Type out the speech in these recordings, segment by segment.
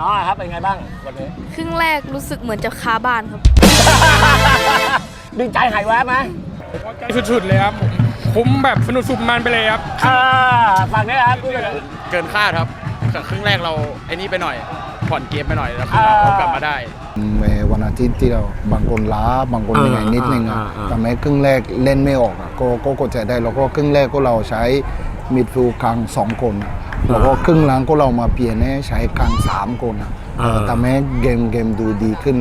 น้องอะครับเป็นไงบ้างวันนี้ ครึ่งแรกรู้สึกเหมือนจะคาบ้านครับ ดีใจหายแวบไหมสุดๆเลยครับผมคุ้มแบบสนุกสุดมันไปเลยครับ อ่าฝั่งนี้ครับพูดเลยเกินคาดครับครึ่งแรกเราไอ้นี่ไปหน่อย ผ่อนเกมไปหน่อยแล้วครึ่งหลังเรากลับมาได้เมื่อวันอาทิตย์ที่เราบางคนล้าบางคนเหนื่อยนิดนึงอะทำให้ครึ่งแรกเล่นไม่ออกอะก็ก็กดใจได้แล้วก็ครึ่งแรกก็เราใช้มิดฟิลด์กลางสองคนอะ แล้วก็ครึ่งหลังก็เรามาเปลี่ยนให้ใช้กลางสามคนอะทำให้เกมเกมดูดีขึ้น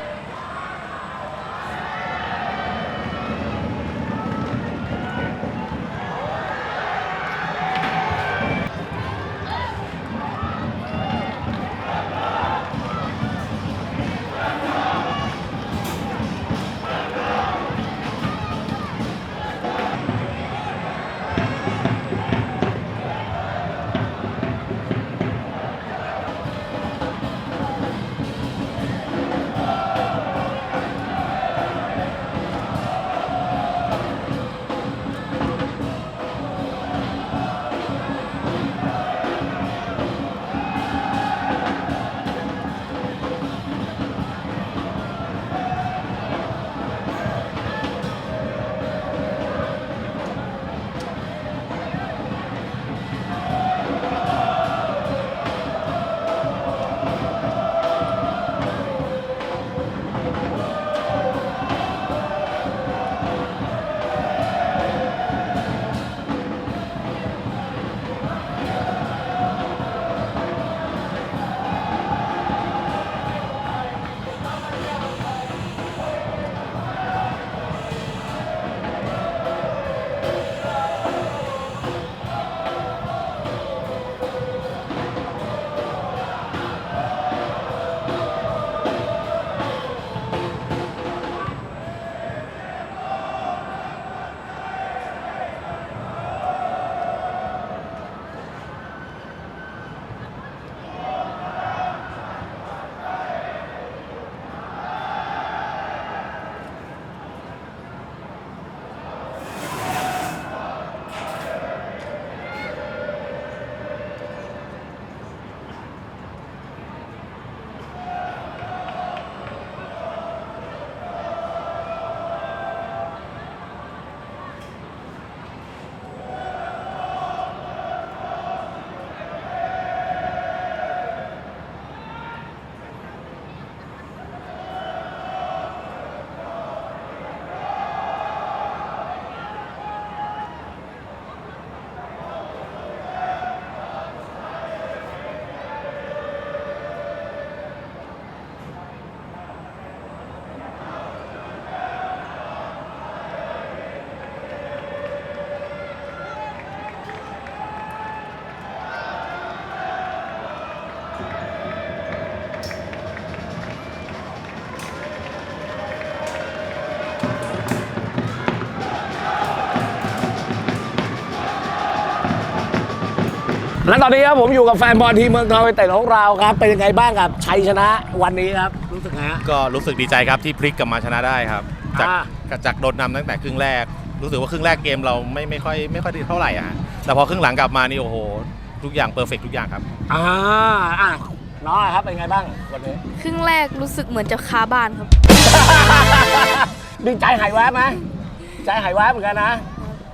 และตอนนี้ครับผมอยู่กับแฟนบอลทีมเมืองทองยูไนเต็ดของเราครับ เป็นยังไงบ้างกับชัยชนะวันนี้ครับ รู้สึกไงฮะ ก็รู้สึกดีใจครับที่พลิกกลับมาชนะได้ครับ จากอ่า จากโดนนำตั้งแต่ครึ่งแรก รู้สึกว่าครึ่งแรกเกมเราไม่ไม่ค่อยไม่ค่อยดีเท่าไหร่อะฮะแต่พอครึ่งหลังกลับมานี่โอ้โห ทุกอย่างเพอร์เฟกทุกอย่างครับ อ่าอะน้องอะครับเป็นไงบ้างวันนี้ ครึ่งแรกรู้สึกเหมือนจะคาบ้านครับ ดีใจหายแวบไหมใจหายแวบเหมือนกันนะ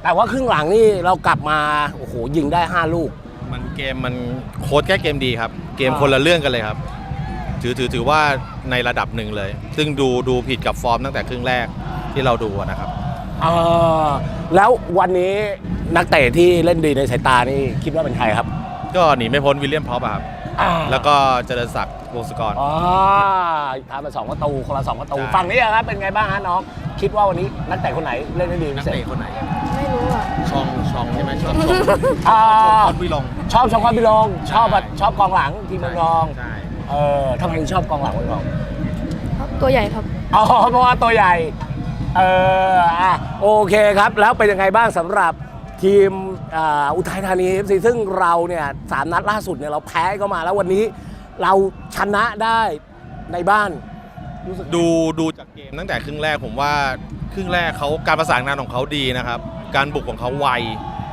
แต่ว่าครึ่งหลังนี่เรากลับมาโอ้โหยิงได้ 5 ลูก มันเกมมันโค้ดแค่เกมดีครับ เกมอ่าคนละเรื่องกันเลยครับ ถือถือถือว่าในระดับหนึ่งเลย ซึ่งดูดูผิดกับฟอร์มตั้งแต่ครึ่งแรกที่เราดูอะนะครับ เออแล้ววันนี้นักเตะที่เล่นดีในสายตานี่คิดว่าเป็นใครครับก็หนีไม่พ้นวิลเลียมพร็อปอะครับ อ่าแล้วก็เจริญศักดิ์วงศกร อ๋อทำมาสองประตูคนละสองประตูใช่ ฝั่งนี้อะครับเป็นไงบ้างฮะน้องคิดว่าวันนี้นักเตะคนไหนเล่นได้ดีนัพิกเศษ เตะคนไหนไม่รู้อะ ชองชองใช่ไหมชองชองอ่า ชองวิลงชอบชองความพิลงชอบแบบใช่ชอบกองหลังทีมเมืองทองใช่เออทำไมถึงชอบกองหลังเมืองทองตัวใหญ่ครับ อ๋อเพราะว่าตัวใหญ่เอออะโอเคครับ แล้วเป็นยังไงบ้างสำหรับทีมอ่าอุทัยธานี FC ซึ่งเราเนี่ยสามนัดล่าสุดเนี่ยเราแพ้ก็มาแล้ววันนี้เราชนะได้ในบ้านรู้สึกดูดูจากเกมตั้งแต่ครึ่งแรกผมว่าครึ่งแรกเขาการประสานงานของเขาดีนะครับ การบุกของเขาไว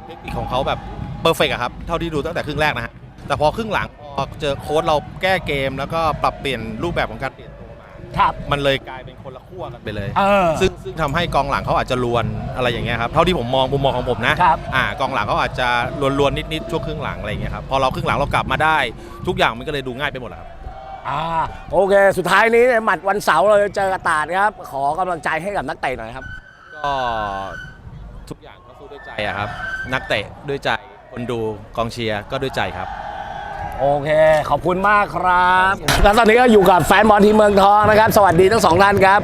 เทคนิคของเขาแบบเพอร์เฟกอะครับ เท่าที่ดูตั้งแต่ครึ่งแรกนะฮะ แต่พอครึ่งหลังพอพอเจอโค้ชเราแก้เกม แล้วก็ปรับเปลี่ยนรูปแบบของการเปลี่ยนตัวมา ครับ มันเลยกลายเป็นคนละขั้วกันไปเลย เออ ซึ่งซึ่งทำให้กองหลังเขาอาจจะลวนอะไรอย่างเงี้ยครับ เท่าที่ผมมองมุมมองของผมนะครับ อ่ากองหลังเขาอาจจะลวนลวนๆนิดๆช่วงครึ่งหลังอะไรอย่างเงี้ยครับ พอเราครึ่งหลังเรากลับมาได้ ทุกอย่างมันก็เลยดูง่ายไปหมดแล้วครับ อ่าโอเค สุดท้ายนี้เนี่ยหมัดวันเสาร์เราจะเจอกระตาดครับ ขอกำลังใจให้กับนักเตะหน่อยครับ ก็ ทุกอย่างก็สู้ด้วยใจอะครับ นักเตะด้วยใจ คนดูกองเชียร์ก็ด้วยใจครับ โอเค ขอบคุณมากครับแล้วตอนนี้ก็อยู่กับแฟนบอลทีมเมืองทองนะครับ สวัสดีทั้งสองท่านครับ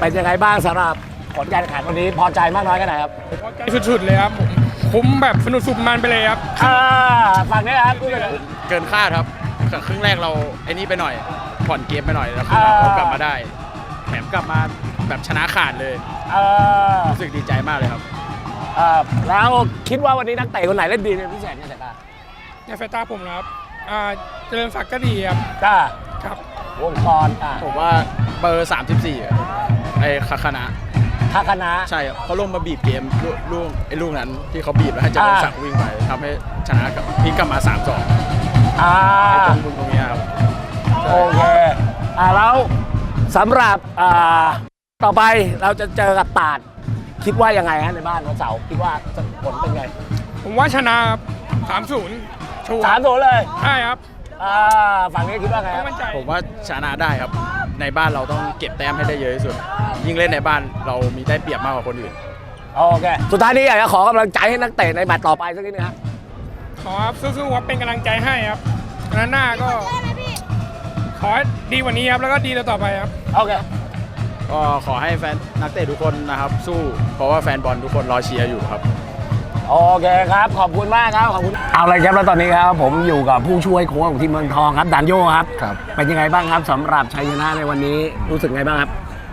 เป็นยังไงบ้างสำหรับผลการแข่งขันวันนี้พอใจมากน้อยแค่ไหนครับพอใจสุดๆเลยครับผมคุ้มแบบสนุกสุดมันไปเลยครับอ่าฝั่งนี้ครับเกินคาดครับครึ่งแรกเราไอ้นี่ไปหน่อย ผ่อนเกมไปหน่อยแล้วครึ่งหลังเรากลับมาได้แถมกลับมาแบบชนะขาดเลยเออรู้สึกดีใจมากเลยครับ เออแล้วคิดว่าวันนี้นักเตะคนไหนเล่นดีเป็นพิเศษในสายตาในสายตาผมนะครับอ่าเจริญศักดิ์ก็ดีครับจ้าครับวงกรอะผมว่าเบอร์ 34อะไอ้คาคณะทัคณะ ใช่ครับเขาลงมาบีบเกมลูกลูกไอ้ลูกนั้นที่เขาบีบแล้วให้เจริญศักดิ์วิ่งไปทำให้ชนะกับพลิกกลับมา3-2อ่าไอ้ตรงบุญตรงเนี้ยครับ โอเคอ่าแล้วสำหรับอ่าต่อไปเราจะเจอกับตาด คิดว่ายังไงฮะในบ้านวันเสาร์คิดว่าจะผลเป็นไงผมว่าชนะครับสามศูนย์ชัวสามร์ศูนย์เลยใช่ครับ อ่าฝั่งนี้คิดว่าไงต้คอรับงมั่นใจ ผมว่าชนะได้ครับ ในบ้านเราต้องเก็บแต้มให้ได้เยอะที่สุด ยิ่งเล่นในบ้านเรามีได้เปรียบมากกว่าคนอื่น โอเคสุดท้ายนี้อยากจะขอกำลังใจให้นักเตะในแมตช์ต่อไปสักนิดนึงครับขอครับสู้ๆครับเป็นกำลังใจให้ครับงานหน้าก็ ขอให้ดีกว่านี้ครับ แล้วก็ดีต่อๆไปครับ โอเค ก็ขอให้แฟนนักเตะทุกคนนะครับสู้เพราะว่าแฟนบอลทุกคนรอเชียร์อยู่ครับ โอเคครับ ขอบคุณมากครับขอบคุณเอาเลยครับแล้วตอนนี้ครับ ผมอยู่กับผู้ช่วยโค้ชของทีมเมืองทองครับดันโยครับ ครับ เป็นยังไงบ้างครับสำหรับชัยชนะในวันนี้รู้สึกไงบ้างครับ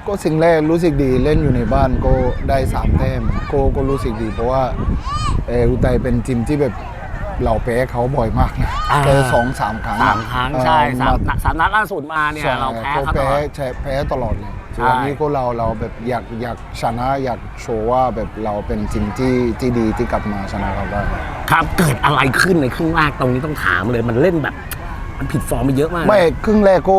ก็สิ่งแรกรู้สึกดีเล่นอยู่ในบ้านก็ได้สามแต้มก็ก็รู้สึกดี เพราะว่าเอออุทัยเป็นทีมที่แบบเราแพ้เขาบ่อยมากนะอ่าแค่สองสามครั้งสามครั้งใช่สามเออสามนัดล่าสุดมาเนี่ยใช่เราแพ้ก็เขาตแพ้ลอดใช่แพ้ตลอดเลย ใช่วันนี้ก็เราเราแบบอยากอยากชนะอยากโชว์ว่าแบบเราเป็นทีมที่ที่ดีที่กลับมาชนะเขาได้ครับเกิดอะไรขึ้นในครึ่งแรกตรงนี้ต้องถามเลยมันเล่นแบบ มันผิดฟอร์มไปเยอะมากนะ ไม่ครึ่งแรกก็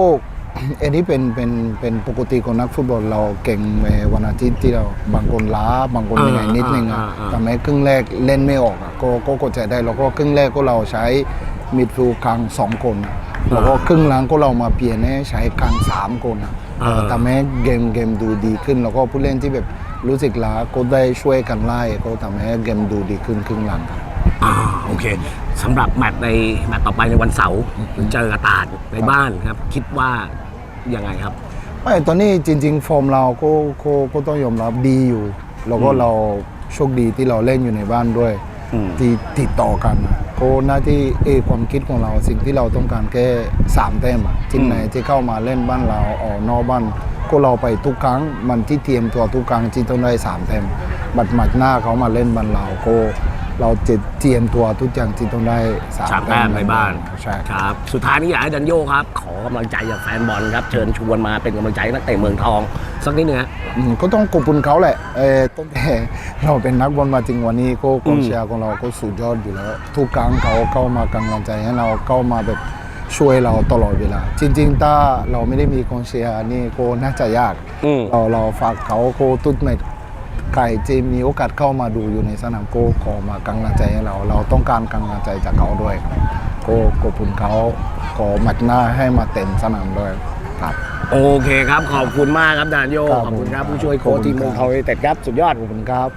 อันนี้เป็นเป็นเป็นปกติของนักฟุตบอลเราเก่งในวันอาทิตย์ที่เราบางคนล้าบางคนเหนื่อยนิดนึงอะทำให้ครึ่งแรกเล่นไม่ออกอะก็ก็กดใจได้แล้วก็ครึ่งแรกก็เราใช้มิดฟิลด์กลางสองคนอะ แล้วก็ครึ่งหลังก็เรามาเปลี่ยนให้ใช้กลางสามคนอะเออทำให้เกมเกมดูดีขึ้น แล้วก็ผู้เล่นที่แบบรู้สึกล้าก็ได้ช่วยกันไล่ก็ทำให้เกมดูดีขึ้นครึ่งหลังครับอ่าโอเคสำหรับแมตช์ในแมตช์ต่อไปในวันเสาร์เจอกระตาดในบ้านครับ คิดว่ายังไงครับไม่ตอนนี้จริง ๆ ฟอร์มเราก็ก็ก็ต้องยอมรับดีอยู่ แล้วก็อืมเราโชคดีที่เราเล่นอยู่ในบ้านด้วยอืม ที่ติดต่อกันอะก็หน้าที่เออความคิดของเราสิ่งที่เราต้องการแค่สามแต้มอะที่ไหนที่เข้ามาเล่นบ้านเราออกนอกบ้านก็เราไปทุกครั้งมันที่เตรียมตัวทุกครั้งที่ต้องได้สามแต้มบัดหมัดหน้าเขามาเล่นบ้านเราก็ เราจะเตรียมตัวทุกอย่างที่ต้องได้สามสามแต้มในบ้านใช่ครับ สุดท้ายนี้อยากให้ดันโยครับ ขอกำลังใจจากแฟนบอลครับ เชิญชวนมาเป็นกำลังใจให้นักเตะเมืองทอง สักนิดนึงฮะอืมก็ต้องขอบคุณเขาแหละเออตั้งแต่เราเป็นนักบอลมาจริงวันนี้ก็กองเชียร์ของเราก็สุดยอดอยู่แล้ว ทุกครั้งเขาเข้ามากำลังใจให้เราเข้ามาแบบช่วยเราตลอดเวลา จริง ๆ ถ้าเราไม่ได้มีกองเชียร์นี่ก็น่าจะยากอืมเราเราฝากเขาโคตุ้ดเม็ดใค รจะมีโอกาสเข้ามาดูอยู่ในสนามโกขอมากำลังใจให้เรา เราต้องการกำลังใจจากเขาด้วยครับก็ขอบคุณเขาขอมัดหน้าให้มาเต็มสนามด้วยครับ โอเคครับ ขอบคุณมากครับดันโยครับขอบคุณครับผมผู้ช่วยโค้ชทีมเมืองทองยูไนเต็ดครับ สุดยอด ขอบคุณครับ